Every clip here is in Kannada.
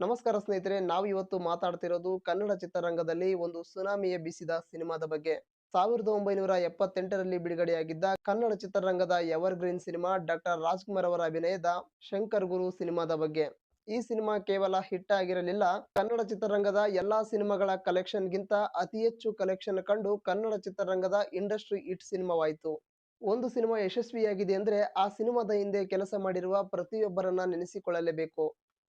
ನಮಸ್ಕಾರ ಸ್ನೇಹಿತರೆ ನಾವು ಇವತ್ತು ಮಾತಾಡ್ತಿರೋದು ಕನ್ನಡ ಚಿತ್ರರಂಗದಲ್ಲಿ ಒಂದು ಸುನಾಮಿ ಎಬ್ಬಿಸಿದ ಸಿನಿಮಾದ ಬಗ್ಗೆ. ಸಾವಿರದ ಒಂಬೈನೂರ ಎಪ್ಪತ್ತೆಂಟರಲ್ಲಿ ಬಿಡುಗಡೆಯಾಗಿದ್ದ ಕನ್ನಡ ಚಿತ್ರರಂಗದ evergreen cinema doctor Rajkumar ಅವರ ಅಭಿನಯದ ಶಂಕರ್ ಗುರು ಸಿನಿಮಾದ ಬಗ್ಗೆ. ಈ ಸಿನಿಮಾ ಕೇವಲ ಹಿಟ್ ಆಗಿರಲಿಲ್ಲ, ಕನ್ನಡ ಚಿತ್ರರಂಗದ ಎಲ್ಲಾ ಸಿನಿಮಾಗಳ ಕಲೆಕ್ಷನ್ ಗಿಂತ ಅತಿ ಹೆಚ್ಚು ಕಲೆಕ್ಷನ್ ಕಂಡು ಕನ್ನಡ ಚಿತ್ರರಂಗದ ಇಂಡಸ್ಟ್ರಿ ಹಿಟ್ ಸಿನಿಮಾವಾಯಿತು. ಒಂದು ಸಿನಿಮಾ ಯಶಸ್ವಿಯಾಗಿದೆ ಅಂದ್ರೆ ಆ ಸಿನಿಮಾದ ಹಿಂದೆ ಕೆಲಸ ಮಾಡಿರುವ ಪ್ರತಿಯೊಬ್ಬರನ್ನ ನೆನೆಸಿಕೊಳ್ಳಲೇಬೇಕು.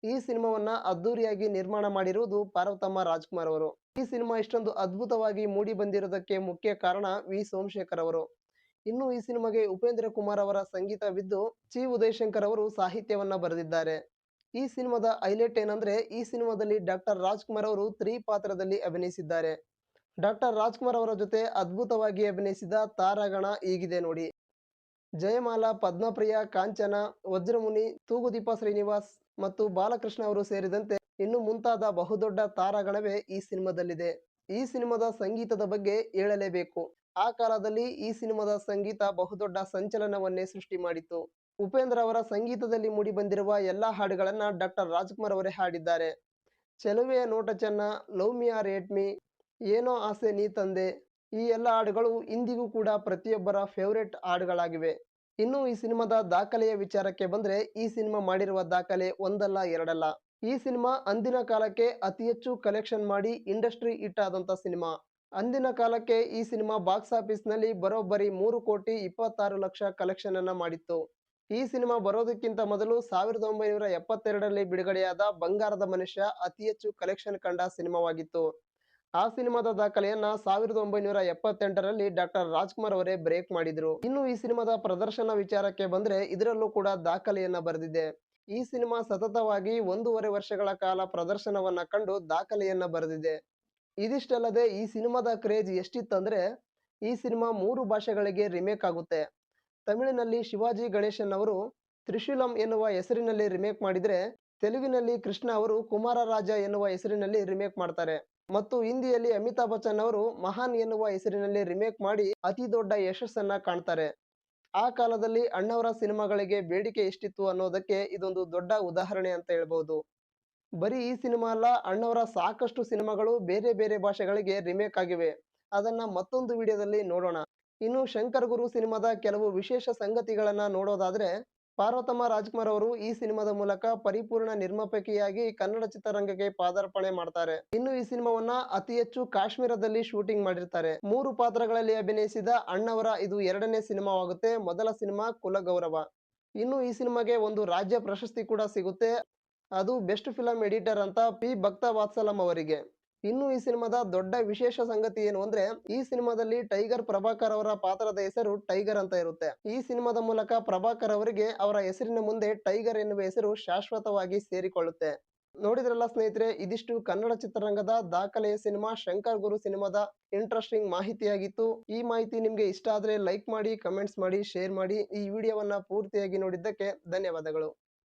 ಈ ಸಿನಿಮಾವನ್ನ ಅದ್ದೂರಿಯಾಗಿ ನಿರ್ಮಾಣ ಮಾಡಿರುವುದು ಪಾರ್ವತಮ್ಮ ರಾಜ್ಕುಮಾರ್ ಅವರು. ಈ ಸಿನಿಮಾ ಇಷ್ಟೊಂದು ಅದ್ಭುತವಾಗಿ ಮೂಡಿ ಬಂದಿರೋದಕ್ಕೆ ಮುಖ್ಯ ಕಾರಣ ವಿ. ಸೋಮಶೇಖರ್ ಅವರು. ಇನ್ನು ಈ ಸಿನಿಮಾಗೆ ಉಪೇಂದ್ರ ಕುಮಾರ್ ಅವರ ಸಂಗೀತವಿದ್ದು ಚಿ ಉದಯಶಂಕರ್ ಅವರು ಸಾಹಿತ್ಯವನ್ನ ಬರೆದಿದ್ದಾರೆ. ಈ ಸಿನಿಮಾದ ಹೈಲೈಟ್ ಏನಂದ್ರೆ ಈ ಸಿನಿಮಾದಲ್ಲಿ ಡಾಕ್ಟರ್ ರಾಜ್ಕುಮಾರ್ ಅವರು ತ್ರೀ ಪಾತ್ರದಲ್ಲಿ ಅಭಿನಯಿಸಿದ್ದಾರೆ. ಡಾಕ್ಟರ್ ರಾಜ್ಕುಮಾರ್ ಅವರ ಜೊತೆ ಅದ್ಭುತವಾಗಿ ಅಭಿನಯಿಸಿದ ತಾರಾಗಣ ಈಗಿದೆ ನೋಡಿ. ಜಯಮಾಲಾ, ಪದ್ಮಪ್ರಿಯ, ಕಾಂಚನ, ವಜ್ರಮುನಿ, ತೂಗುದೀಪ ಶ್ರೀನಿವಾಸ್ ಮತ್ತು ಬಾಲಕೃಷ್ಣ ಅವರು ಸೇರಿದಂತೆ ಇನ್ನು ಮುಂತಾದ ಬಹುದೊಡ್ಡ ತಾರಾಗಳವೇ ಈ ಸಿನಿಮಾದಲ್ಲಿದೆ. ಈ ಸಿನಿಮಾದ ಸಂಗೀತದ ಬಗ್ಗೆ ಹೇಳಲೇಬೇಕು. ಆ ಕಾಲದಲ್ಲಿ ಈ ಸಿನಿಮಾದ ಸಂಗೀತ ಬಹುದೊಡ್ಡ ಸಂಚಲನವನ್ನೇ ಸೃಷ್ಟಿ ಮಾಡಿತು ಉಪೇಂದ್ರ ಅವರ ಸಂಗೀತದಲ್ಲಿ ಮೂಡಿ ಬಂದಿರುವ ಎಲ್ಲಾ ಹಾಡುಗಳನ್ನ ಡಾಕ್ಟರ್ ರಾಜ್ಕುಮಾರ್ ಅವರೇ ಹಾಡಿದ್ದಾರೆ. ಚೆಲುವೆಯ ನೋಟ ಚೆನ್ನ, ಲವ್ ಮಿ ಆರ್ ಏಟ್ ಏನೋ ಆಸೆ ನೀ ತಂದೆ, ಈ ಎಲ್ಲ ಹಾಡುಗಳು ಇಂದಿಗೂ ಕೂಡ ಪ್ರತಿಯೊಬ್ಬರ ಫೇವರೆಟ್ ಹಾಡುಗಳಾಗಿವೆ. ಇನ್ನು ಈ ಸಿನಿಮಾದ ದಾಖಲೆಯ ವಿಚಾರಕ್ಕೆ ಬಂದ್ರೆ, ಈ ಸಿನಿಮಾ ಮಾಡಿರುವ ದಾಖಲೆ ಒಂದಲ್ಲ, ಎರಡಲ್ಲ. ಈ ಸಿನಿಮಾ ಅಂದಿನ ಕಾಲಕ್ಕೆ ಅತಿ ಹೆಚ್ಚು ಕಲೆಕ್ಷನ್ ಮಾಡಿ ಇಂಡಸ್ಟ್ರಿ ಹಿಟ್ ಆದಂತ ಸಿನಿಮಾ. ಅಂದಿನ ಕಾಲಕ್ಕೆ ಈ ಸಿನಿಮಾ ಬಾಕ್ಸ್ ಆಫೀಸ್ನಲ್ಲಿ ಬರೋಬ್ಬರಿ ಮೂರು ಕೋಟಿ ಇಪ್ಪತ್ತಾರು ಲಕ್ಷ ಕಲೆಕ್ಷನ್ ಅನ್ನ ಮಾಡಿತ್ತು. ಈ ಸಿನಿಮಾ ಬರೋದಕ್ಕಿಂತ ಮೊದಲು ಸಾವಿರದ ಒಂಬೈನೂರ ಎಪ್ಪತ್ತೆರಡರಲ್ಲಿ ಬಿಡುಗಡೆಯಾದ ಬಂಗಾರದ ಮನುಷ್ಯ ಅತಿ ಹೆಚ್ಚು ಕಲೆಕ್ಷನ್ ಕಂಡ ಸಿನಿಮಾವಾಗಿತ್ತು. ಆ ಸಿನಿಮಾದ ದಾಖಲೆಯನ್ನ ಸಾವಿರದ ಒಂಬೈನೂರ ಎಪ್ಪತ್ತೆಂಟರಲ್ಲಿ ಡಾಕ್ಟರ್ ರಾಜ್ಕುಮಾರ್ ಅವರೇ ಬ್ರೇಕ್ ಮಾಡಿದ್ರು. ಇನ್ನು ಈ ಸಿನಿಮಾದ ಪ್ರದರ್ಶನ ವಿಚಾರಕ್ಕೆ ಬಂದ್ರೆ ಇದರಲ್ಲೂ ಕೂಡ ದಾಖಲೆಯನ್ನ ಬರೆದಿದೆ. ಈ ಸಿನಿಮಾ ಸತತವಾಗಿ ಒಂದೂವರೆ ವರ್ಷಗಳ ಕಾಲ ಪ್ರದರ್ಶನವನ್ನ ಕಂಡು ದಾಖಲೆಯನ್ನ ಬರೆದಿದೆ. ಇದಿಷ್ಟಲ್ಲದೆ ಈ ಸಿನಿಮಾದ ಕ್ರೇಜ್ ಎಷ್ಟಿತ್ತಂದ್ರೆ ಈ ಸಿನಿಮಾ ಮೂರು ಭಾಷೆಗಳಿಗೆ ರಿಮೇಕ್ ಆಗುತ್ತೆ. ತಮಿಳಿನಲ್ಲಿ ಶಿವಾಜಿ ಗಣೇಶನ್ ಅವರು ತ್ರಿಶೂಲಂ ಎನ್ನುವ ಹೆಸರಿನಲ್ಲಿ ರಿಮೇಕ್ ಮಾಡಿದ್ರೆ ತೆಲುಗಿನಲ್ಲಿ ಕೃಷ್ಣ ಅವರು ಕುಮಾರ ರಾಜ ಎನ್ನುವ ಹೆಸರಿನಲ್ಲಿ ರಿಮೇಕ್ ಮಾಡ್ತಾರೆ. ಮತ್ತು ಹಿಂದಿಯಲ್ಲಿ ಅಮಿತಾಬ್ ಬಚ್ಚನ್ ಅವರು ಮಹಾನ್ ಎನ್ನುವ ಹೆಸರಿನಲ್ಲಿ ರಿಮೇಕ್ ಮಾಡಿ ಅತಿ ದೊಡ್ಡ ಯಶಸ್ಸನ್ನ ಕಾಣ್ತಾರೆ. ಆ ಕಾಲದಲ್ಲಿ ಅಣ್ಣವರ ಸಿನಿಮಾಗಳಿಗೆ ಬೇಡಿಕೆ ಎಷ್ಟಿತ್ತು ಅನ್ನೋದಕ್ಕೆ ಇದೊಂದು ದೊಡ್ಡ ಉದಾಹರಣೆ ಅಂತ ಹೇಳ್ಬಹುದು ಬರೀ ಈ ಸಿನಿಮಾ ಅಲ್ಲ, ಅಣ್ಣವರ ಸಾಕಷ್ಟು ಸಿನಿಮಾಗಳು ಬೇರೆ ಬೇರೆ ಭಾಷೆಗಳಿಗೆ ರಿಮೇಕ್ ಆಗಿವೆ. ಅದನ್ನ ಮತ್ತೊಂದು ವಿಡಿಯೋದಲ್ಲಿ ನೋಡೋಣ. ಇನ್ನು ಶಂಕರ್ ಗುರು ಸಿನಿಮಾದ ಕೆಲವು ವಿಶೇಷ ಸಂಗತಿಗಳನ್ನ ನೋಡೋದಾದ್ರೆ ಪಾರ್ವತಮ್ಮ ರಾಜ್ಕುಮಾರ್ ಅವರು ಈ ಸಿನಿಮಾದ ಮೂಲಕ ಪರಿಪೂರ್ಣ ನಿರ್ಮಾಪಕಿಯಾಗಿ ಕನ್ನಡ ಚಿತ್ರರಂಗಕ್ಕೆ ಪಾದಾರ್ಪಣೆ ಮಾಡ್ತಾರೆ. ಇನ್ನು ಈ ಸಿನಿಮಾವನ್ನ ಅತಿ ಹೆಚ್ಚು ಕಾಶ್ಮೀರದಲ್ಲಿ ಶೂಟಿಂಗ್ ಮಾಡಿರ್ತಾರೆ. ಮೂರು ಪಾತ್ರಗಳಲ್ಲಿ ಅಭಿನಯಿಸಿದ ಅಣ್ಣವರ ಇದು ಎರಡನೇ ಸಿನಿಮಾವಾಗುತ್ತೆ. ಮೊದಲ ಸಿನಿಮಾ ಕುಲಗೌರವ. ಇನ್ನು ಈ ಸಿನಿಮಾಗೆ ಒಂದು ರಾಜ್ಯ ಪ್ರಶಸ್ತಿ ಕೂಡ ಸಿಗುತ್ತೆ. ಅದು ಬೆಸ್ಟ್ ಫಿಲಂ ಎಡಿಟರ್ ಅಂತ ಪಿ. ಭಕ್ತ ವಾತ್ಸಲಂ ಅವರಿಗೆ. ಇನ್ನು ಈ ಸಿನಿಮಾದ ದೊಡ್ಡ ವಿಶೇಷ ಸಂಗತಿ ಏನು ಅಂದ್ರೆ, ಈ ಸಿನಿಮಾದಲ್ಲಿ ಟೈಗರ್ ಪ್ರಭಾಕರ್ ಅವರ ಪಾತ್ರದ ಹೆಸರು ಟೈಗರ್ ಅಂತ ಇರುತ್ತೆ. ಈ ಸಿನಿಮಾದ ಮೂಲಕ ಪ್ರಭಾಕರ್ ಅವರಿಗೆ ಅವರ ಹೆಸರಿನ ಮುಂದೆ ಟೈಗರ್ ಎನ್ನುವ ಹೆಸರು ಶಾಶ್ವತವಾಗಿ ಸೇರಿಕೊಳ್ಳುತ್ತೆ. ನೋಡಿದ್ರಲ್ಲ ಸ್ನೇಹಿತರೆ, ಇದಿಷ್ಟು ಕನ್ನಡ ಚಿತ್ರರಂಗದ ದಾಖಲೆಯ ಸಿನಿಮಾ ಶಂಕರ್ ಗುರು ಸಿನಿಮಾದ ಇಂಟ್ರೆಸ್ಟಿಂಗ್ ಮಾಹಿತಿಯಾಗಿತ್ತು. ಈ ಮಾಹಿತಿ ನಿಮ್ಗೆ ಇಷ್ಟ ಆದ್ರೆ ಲೈಕ್ ಮಾಡಿ, ಕಮೆಂಟ್ಸ್ ಮಾಡಿ, ಶೇರ್ ಮಾಡಿ. ಈ ವಿಡಿಯೋವನ್ನ ಪೂರ್ತಿಯಾಗಿ ನೋಡಿದ್ದಕ್ಕೆ ಧನ್ಯವಾದಗಳು.